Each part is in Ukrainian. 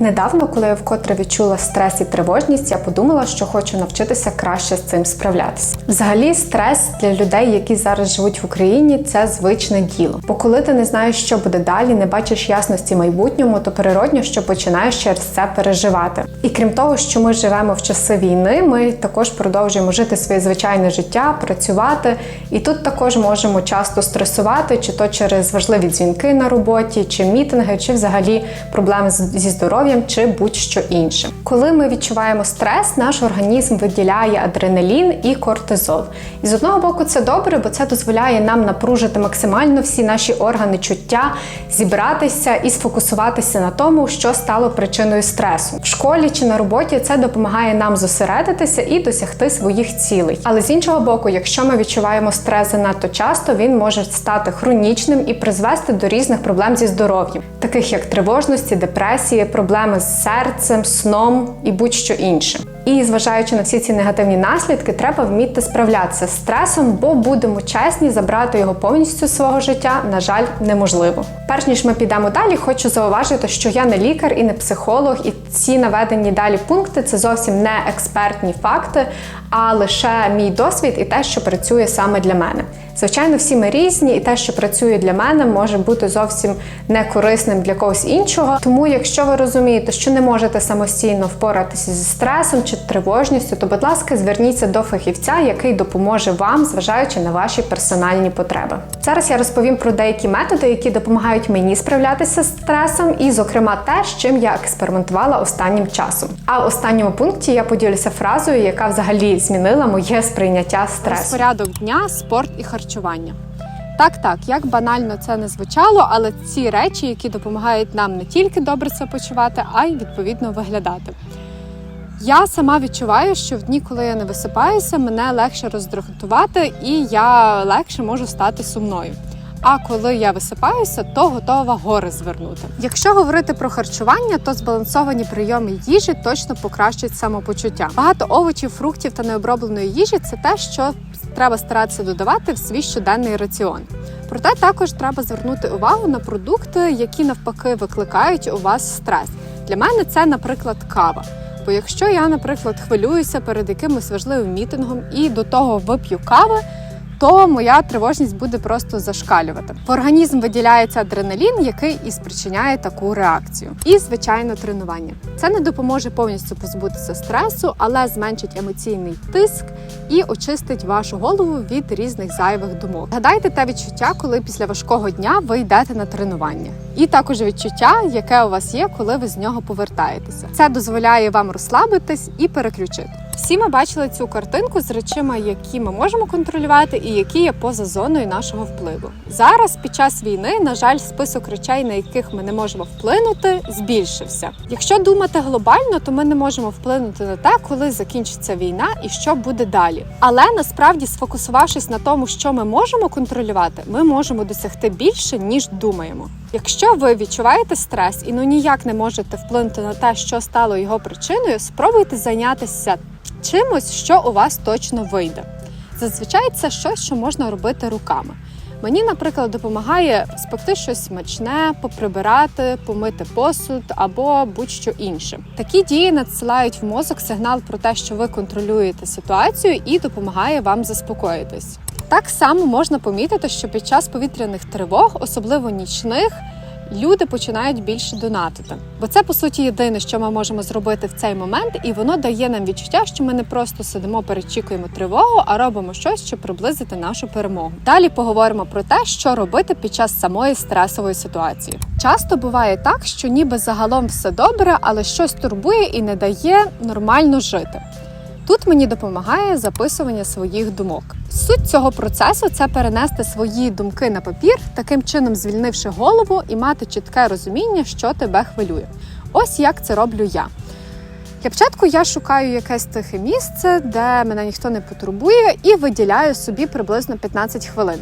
Недавно, коли я вкотре відчула стрес і тривожність, я подумала, що хочу навчитися краще з цим справлятися. Взагалі, стрес для людей, які зараз живуть в Україні, це звичне діло. Бо коли ти не знаєш, що буде далі, не бачиш ясності майбутньому, то природньо, що починаєш через це переживати. І крім того, що ми живемо в часи війни, ми також продовжуємо жити своє звичайне життя, працювати. І тут також можемо часто стресувати, чи то через важливі дзвінки на роботі, чи мітинги, чи взагалі проблеми зі здоров'ям, чи будь-що інше. Коли ми відчуваємо стрес, наш організм виділяє адреналін і кортизол. І з одного боку, це добре, бо це дозволяє нам напружити максимально всі наші органи чуття, зібратися і сфокусуватися на тому, що стало причиною стресу. В школі чи на роботі це допомагає нам зосередитися і досягти своїх цілей. Але з іншого боку, якщо ми відчуваємо стрес занадто часто, він може стати хронічним і призвести до різних проблем зі здоров'ям, таких як тривожності, депресії, проблеми з серцем, сном і будь-що інше. І зважаючи на всі ці негативні наслідки, треба вміти справлятися з стресом, бо будемо чесні, забрати його повністю з свого життя, на жаль, неможливо. Перш ніж ми підемо далі, хочу зауважити, що я не лікар і не психолог, і ці наведені далі пункти це зовсім не експертні факти, а лише мій досвід і те, що працює саме для мене. Звичайно, всі ми різні, і те, що працює для мене, може бути зовсім не корисним для когось іншого. Тому, якщо ви розумієте, що не можете самостійно впоратися зі стресом чи тривожністю, то, будь ласка, зверніться до фахівця, який допоможе вам, зважаючи на ваші персональні потреби. Зараз я розповім про деякі методи, які допомагають мені справлятися з стресом, і, зокрема, те, з чим я експериментувала останнім часом. А в останньому пункті я поділюся фразою, яка взагалі змінила моє сприйняття стресу. Розпорядок дня, спорт і харчування. Так, так, як банально це не звучало, але ці речі, які допомагають нам не тільки добре себе почувати, а й відповідно виглядати. Я сама відчуваю, що в дні, коли я не висипаюся, мене легше роздратувати і я легше можу стати сумною. А коли я висипаюся, то готова гори звернути. Якщо говорити про харчування, то збалансовані прийоми їжі точно покращать самопочуття. Багато овочів, фруктів та необробленої їжі це те, що треба старатися додавати в свій щоденний раціон. Проте також треба звернути увагу на продукти, які навпаки викликають у вас стрес. Для мене це, наприклад, кава. Бо якщо я, наприклад, хвилююся перед якимось важливим мітингом і до того вип'ю кави, то моя тривожність буде просто зашкалювати. В організм виділяється адреналін, який і спричиняє таку реакцію. І звичайно, тренування. Це не допоможе повністю позбутися стресу, але зменшить емоційний тиск і очистить вашу голову від різних зайвих думок. Згадайте те відчуття, коли після важкого дня ви йдете на тренування, і також відчуття, яке у вас є, коли ви з нього повертаєтеся. Це дозволяє вам розслабитись і переключити. Всі ми бачили цю картинку з речима, які ми можемо контролювати, і які є поза зоною нашого впливу. Зараз, під час війни, на жаль, список речей, на яких ми не можемо вплинути, збільшився. Якщо думати глобально, то ми не можемо вплинути на те, коли закінчиться війна і що буде далі. Але насправді, сфокусувавшись на тому, що ми можемо контролювати, ми можемо досягти більше ніж думаємо. Якщо ви відчуваєте стрес і ну ніяк не можете вплинути на те, що стало його причиною, спробуйте зайнятися чимось, що у вас точно вийде. Зазвичай це щось, що можна робити руками. Мені, наприклад, допомагає спекти щось смачне, поприбирати, помити посуд або будь-що інше. Такі дії надсилають в мозок сигнал про те, що ви контролюєте ситуацію, і допомагає вам заспокоїтись. Так само можна помітити, що під час повітряних тривог, особливо нічних, люди починають більше донатити. Бо це по суті єдине, що ми можемо зробити в цей момент, і воно дає нам відчуття, що ми не просто сидимо, перечікуємо тривогу, а робимо щось, щоб приблизити нашу перемогу. Далі поговоримо про те, що робити під час самої стресової ситуації. Часто буває так, що ніби загалом все добре, але щось турбує і не дає нормально жити. Тут мені допомагає записування своїх думок. Суть цього процесу це перенести свої думки на папір, таким чином звільнивши голову і мати чітке розуміння, що тебе хвилює. Ось як це роблю я. Для початку я шукаю якесь тихе місце, де мене ніхто не потурбує, і виділяю собі приблизно 15 хвилин.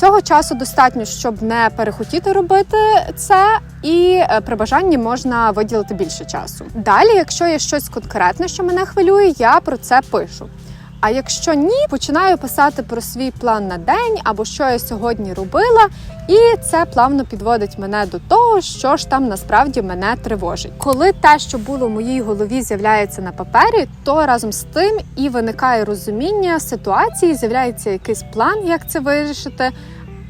Цього часу достатньо, щоб не перехотіти робити це, і е, при бажанні можна виділити більше часу. Далі, якщо є щось конкретне, що мене хвилює, я про це пишу. А якщо ні, починаю писати про свій план на день або що я сьогодні робила, і це плавно підводить мене до того, що ж там насправді мене тривожить. Коли те, що було в моїй голові, з'являється на папері, то разом з тим і виникає розуміння ситуації, з'являється якийсь план, як це вирішити.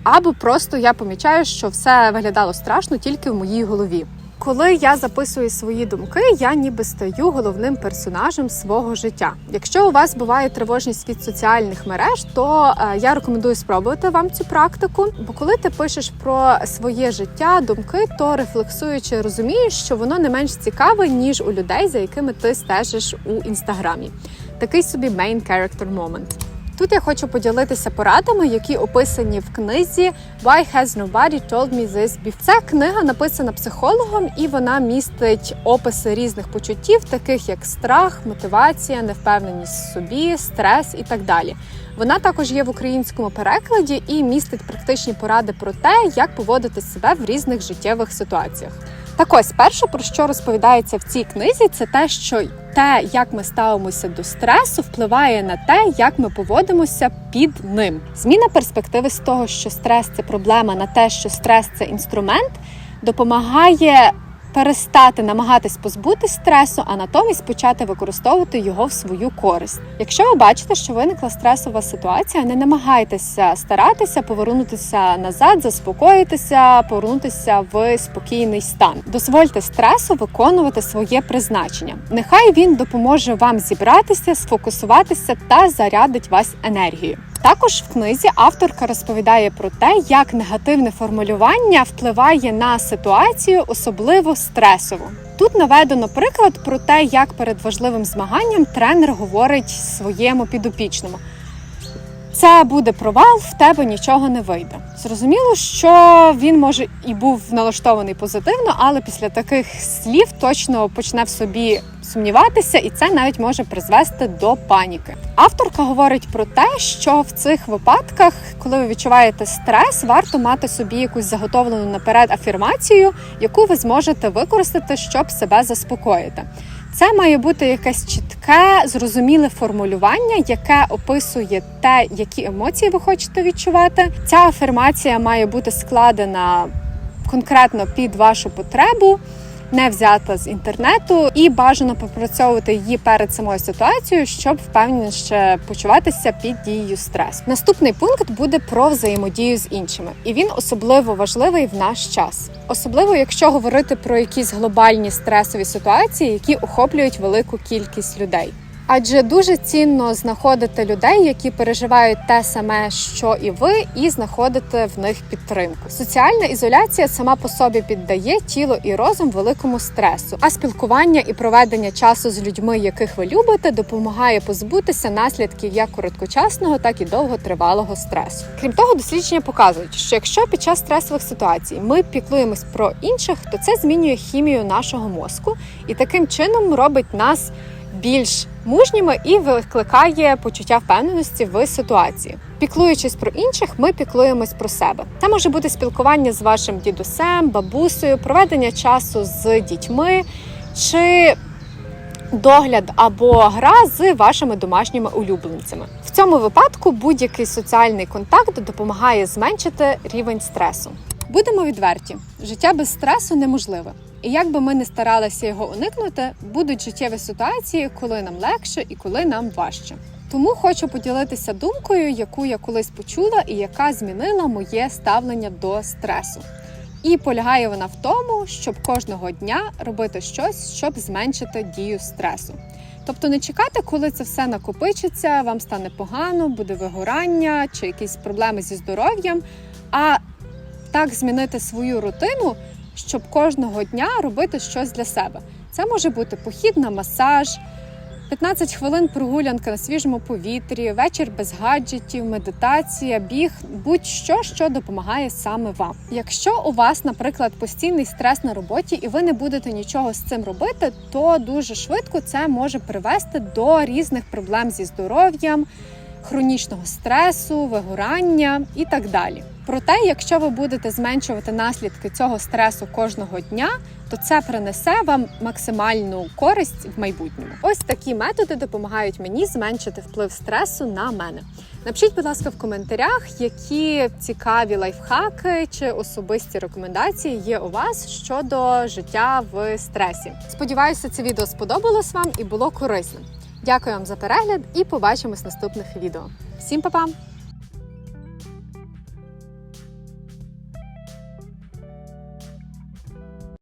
Або просто я помічаю, що все виглядало страшно тільки в моїй голові. Коли я записую свої думки, я ніби стаю головним персонажем свого життя. Якщо у вас буває тривожність від соціальних мереж, то е, я рекомендую спробувати вам цю практику. Бо коли ти пишеш про своє життя, думки, то рефлексуючи, розумієш, що воно не менш цікаве ніж у людей, за якими ти стежиш у інстаграмі. Такий собі main character moment. Тут я хочу поділитися порадами, які описані в книзі Why Has Nobody Told Me This Before. Ця книга написана психологом, і вона містить описи різних почуттів, таких як страх, мотивація, невпевненість в собі, стрес і так далі. Вона також є в українському перекладі і містить практичні поради про те, як поводити себе в різних життєвих ситуаціях. Так ось, перше, про що розповідається в цій книзі, це те, що те, як ми ставимося до стресу, впливає на те, як ми поводимося під ним. Зміна перспективи з того, що стрес це проблема, на те, що стрес це інструмент, допомагає перестати намагатись позбутись стресу, а натомість почати використовувати його в свою користь. Якщо ви бачите, що виникла стресова ситуація, не намагайтеся старатися повернутися назад, заспокоїтися, повернутися в спокійний стан. Дозвольте стресу виконувати своє призначення. Нехай він допоможе вам зібратися, сфокусуватися та зарядить вас енергією. Також в книзі авторка розповідає про те, як негативне формулювання впливає на ситуацію, особливо стресову. Тут наведено приклад про те, як перед важливим змаганням тренер говорить своєму підопічному. Це буде провал, в тебе нічого не вийде. Зрозуміло, що він може і був налаштований позитивно, але після таких слів точно почне в собі сумніватися, і це навіть може призвести до паніки. Авторка говорить про те, що в цих випадках, коли ви відчуваєте стрес, варто мати собі якусь заготовлену наперед афірмацію, яку ви зможете використати, щоб себе заспокоїти. Це має бути якесь чітке, зрозуміле формулювання, яке описує те, які емоції ви хочете відчувати. Ця афірмація має бути складена конкретно під вашу потребу, не взята з інтернету, і бажано попрацьовувати її перед самою ситуацією, щоб впевненіше почуватися під дією стресу. Наступний пункт буде про взаємодію з іншими, і він особливо важливий в наш час, особливо якщо говорити про якісь глобальні стресові ситуації, які охоплюють велику кількість людей. Адже дуже цінно знаходити людей, які переживають те саме, що і ви, і знаходити в них підтримку. Соціальна ізоляція сама по собі піддає тіло і розум великому стресу, а спілкування і проведення часу з людьми, яких ви любите, допомагає позбутися наслідків як короткочасного, так і довготривалого стресу. Крім того, дослідження показують, що якщо під час стресових ситуацій ми піклуємось про інших, то це змінює хімію нашого мозку і таким чином робить нас більш мужніми і викликає почуття впевненості в ситуації. Піклуючись про інших, ми піклуємось про себе. Це може бути спілкування з вашим дідусем, бабусею, проведення часу з дітьми чи догляд або гра з вашими домашніми улюбленцями. В цьому випадку будь-який соціальний контакт допомагає зменшити рівень стресу. Будемо відверті, життя без стресу неможливе. І як би ми не старалися його уникнути, будуть життєві ситуації, коли нам легше і коли нам важче. Тому хочу поділитися думкою, яку я колись почула, і яка змінила моє ставлення до стресу. І полягає вона в тому, щоб кожного дня робити щось, щоб зменшити дію стресу. Тобто не чекати, коли це все накопичиться, вам стане погано, буде вигорання чи якісь проблеми зі здоров'ям, а так змінити свою рутину, щоб кожного дня робити щось для себе. Це може бути похід на масаж, 15 хвилин прогулянка на свіжому повітрі, вечір без гаджетів, медитація, біг, будь-що, що допомагає саме вам. Якщо у вас, наприклад, постійний стрес на роботі, і ви не будете нічого з цим робити, то дуже швидко це може привести до різних проблем зі здоров'ям. Хронічного стресу, вигорання і так далі. Проте, якщо ви будете зменшувати наслідки цього стресу кожного дня, то це принесе вам максимальну користь в майбутньому. Ось такі методи допомагають мені зменшити вплив стресу на мене. Напишіть, будь ласка, в коментарях, які цікаві лайфхаки чи особисті рекомендації є у вас щодо життя в стресі. Сподіваюся, це відео сподобалось вам і було корисним. Дякую вам за перегляд і побачимось в наступних відео. Всім па-па!